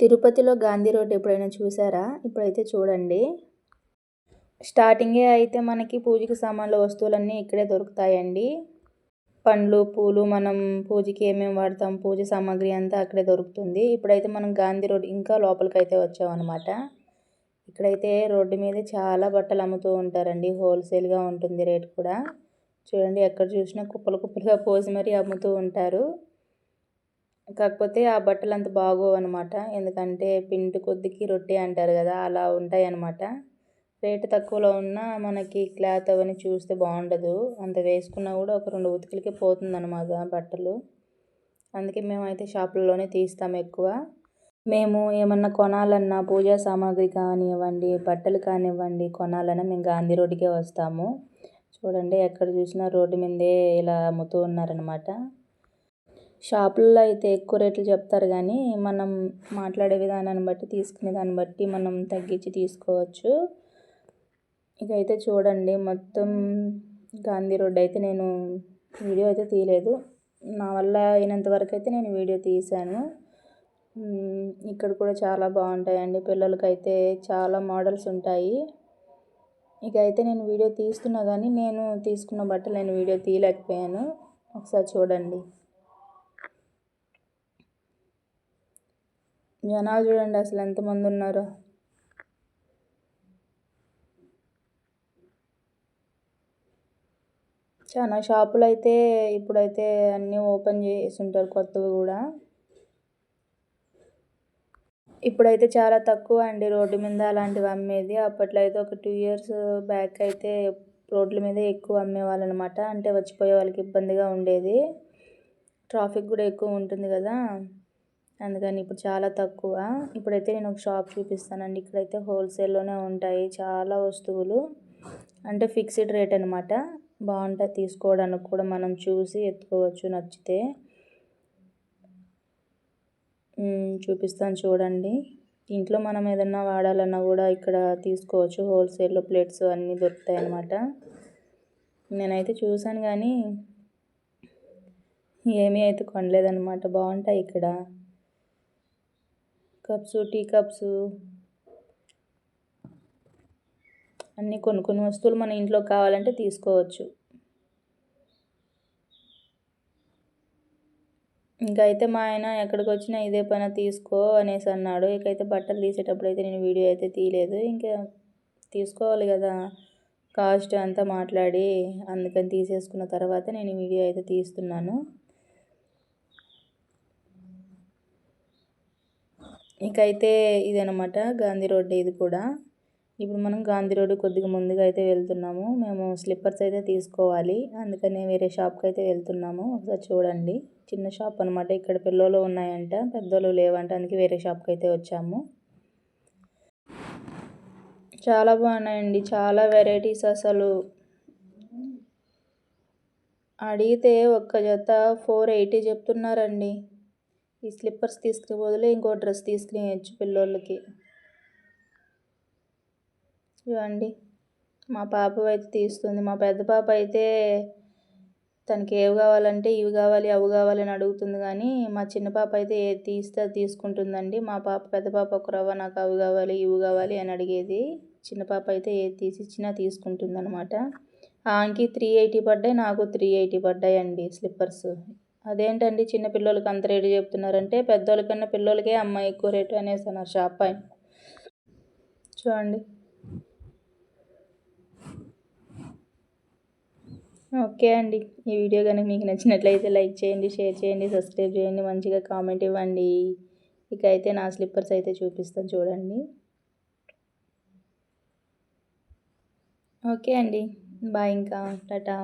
తిరుపతిలో గాంధీ రోడ్ ఎప్పుడైనా చూసారా? ఇప్పుడైతే చూడండి. స్టార్టింగే అయితే మనకి పూజకి సామాన్లు వస్తువులన్నీ ఇక్కడే దొరుకుతాయండి. పండ్లు పూలు మనం పూజకి ఏమేమి వాడతాం పూజ సామాగ్రి అంతా అక్కడే దొరుకుతుంది. ఇప్పుడైతే మనం గాంధీ రోడ్ ఇంకా లోపలికి అయితే వచ్చామన్నమాట. ఇక్కడైతే రోడ్డు మీద చాలా బట్టలు అమ్ముతూ ఉంటారండి. హోల్సేల్గా ఉంటుంది రేట్ కూడా. చూడండి ఎక్కడ చూసినా కుప్పలు కుప్పలుగా పోసి మరీ అమ్ముతూ ఉంటారు. కాకపోతే ఆ బట్టలు అంత బాగోవు అనమాట ఎందుకంటే పిండి కొద్దికి రొట్టె అంటారు కదా అలా ఉంటాయి అనమాట రేటు తక్కువలో ఉన్న మనకి క్లాత్ అవన్నీ చూస్తే బాగుండదు. అంత వేసుకున్నా కూడా ఒక రెండు ఉతికలకి పోతుంది అనమాట బట్టలు. అందుకే మేమైతే షాపుల్లోనే తీస్తాం ఎక్కువ. మేము ఏమన్నా కొనాలన్నా పూజా సామాగ్రి కానివ్వండి బట్టలు కానివ్వండి కొనాలన్నా మేము గాంధీ రోడ్డుకే వస్తాము. చూడండి ఎక్కడ చూసినా రోడ్డు మీదే ఇలా అమ్ముతూ ఉన్నారనమాట షాపుల్లో అయితే ఎక్కువ రేట్లు చెప్తారు కానీ మనం మాట్లాడే విధానాన్ని బట్టి తీసుకునే దాన్ని బట్టి మనం తగ్గించి తీసుకోవచ్చు. ఇక అయితే చూడండి మొత్తం గాంధీ రోడ్ అయితే నేను వీడియో అయితే తీయలేదు. నా వల్ల అయినంత వరకు అయితే నేను వీడియో తీశాను. ఇక్కడ కూడా చాలా బాగుంటాయండి. పిల్లలకైతే చాలా మోడల్స్ ఉంటాయి. ఇక అయితే నేను వీడియో తీస్తున్నా కానీ నేను తీసుకున్న బట్టలు నేను వీడియో తీయలేకపోయాను. ఒకసారి చూడండి. జనాలు చూడండి అసలు ఎంతమంది ఉన్నారో చాలా షాపులు అయితే ఇప్పుడైతే అన్నీ ఓపెన్ చేసి ఉంటారు కొత్తవి కూడా. ఇప్పుడైతే చాలా తక్కువ అండి రోడ్డు మీద అలాంటివి అమ్మేది. అప్పట్లో అయితే ఒక టూ ఇయర్స్ బ్యాక్ అయితే రోడ్ల మీద ఎక్కువ అమ్మేవాళ్ళు అనమాట అంటే వచ్చిపోయే వాళ్ళకి ఇబ్బందిగా ఉండేది. ట్రాఫిక్ కూడా ఎక్కువ ఉంటుంది కదా. అందుకని ఇప్పుడు చాలా తక్కువ. ఇప్పుడైతే నేను ఒక షాప్ చూపిస్తానండి. ఇక్కడైతే హోల్సేల్లోనే ఉంటాయి చాలా వస్తువులు. అంటే ఫిక్స్డ్ రేట్ అనమాట బాగుంటుంది తీసుకోవడానికి కూడా మనం చూసి ఎత్తుకోవచ్చు నచ్చితే. చూపిస్తాను చూడండి. ఇంట్లో మనం ఏదన్నా వాడాలన్నా కూడా ఇక్కడ తీసుకోవచ్చు. హోల్సేల్లో ప్లేట్స్ అన్నీ దొరుకుతాయి అన్నమాట. నేనైతే చూసాను కానీ ఏమీ అయితే కొనలేదన్నమాట. బాగుంటాయి ఇక్కడ. Cups tea cups. అన్నీ కొన్ని కొన్ని వస్తువులు మన ఇంట్లో కావాలంటే తీసుకోవచ్చు. ఇంకా అయితే మా ఆయన ఎక్కడికి వచ్చినా ఇదే పని తీసుకో అనేసి అన్నాడు. ఇకైతే బట్టలు తీసేటప్పుడు అయితే నేను వీడియో అయితే తీయలేదు. ఇంకా తీసుకోవాలి కదా కాస్ట్ అంతా మాట్లాడి అందుకని తీసేసుకున్న తర్వాత నేను వీడియో అయితే తీస్తున్నాను. ఇంకైతే ఇదనమాట గాంధీ రోడ్ ఇది కూడా. ఇప్పుడు మనం గాంధీ రోడ్డు కొద్దిగా ముందుగా అయితే వెళ్తున్నాము. మేము స్లిప్పర్స్ అయితే తీసుకోవాలి. అందుకనే వేరే షాప్కి అయితే వెళ్తున్నాము. ఒకసారి చూడండి. చిన్న షాప్ అనమాట ఇక్కడ పిల్లలు ఉన్నాయంట పెద్దోళ్ళు లేవంట. అందుకే వేరే షాప్కి అయితే వచ్చాము. చాలా బాగున్నాయండి. చాలా వెరైటీస్ అసలు. అడిగితే ఒక్క జత ఫోర్ ఎయిటీ చెప్తున్నారండి. ఈ స్లిప్పర్స్ తీసుకునే బదులు ఇంకో డ్రెస్ తీసుకునేయచ్చు పిల్లోళ్ళకి. ఇవ్వండి. మా పాప అయితే తీస్తుంది. మా పెద్ద పాప అయితే తనకి ఏవి కావాలంటే ఇవి కావాలి అవి కావాలి అని అడుగుతుంది కానీ మా చిన్న పాప అయితే ఏది తీస్తే తీసుకుంటుందండి. మా పాప పెద్ద పాప ఒక రవ్వ నాకు అవి కావాలి ఇవి కావాలి అని అడిగేది. చిన్న పాప అయితే ఏది తీసి ఇచ్చినా తీసుకుంటుంది అనమాట ఆంకి త్రీ ఎయిటీ పడ్డాయి నాకు త్రీ ఎయిటీ పడ్డాయి అండి స్లిప్పర్స్. అదేంటండి చిన్నపిల్లలకి అంత రేటు చెప్తున్నారంటే పెద్దోళ్ళకన్నా పిల్లలకే అమ్మాయి ఎక్కువ రేటు అనేసి అన్నారు షాప్ పైన చూడండి. ఓకే అండి. ఈ వీడియో కనుక మీకు నచ్చినట్లయితే లైక్ చేయండి షేర్ చేయండి సబ్స్క్రైబ్ చేయండి మంచిగా కామెంట్ ఇవ్వండి. ఇక అయితే నా స్లిప్పర్స్ అయితే చూపిస్తాను చూడండి. ఓకే అండి. బాయ్ ఇంకా. టాటా.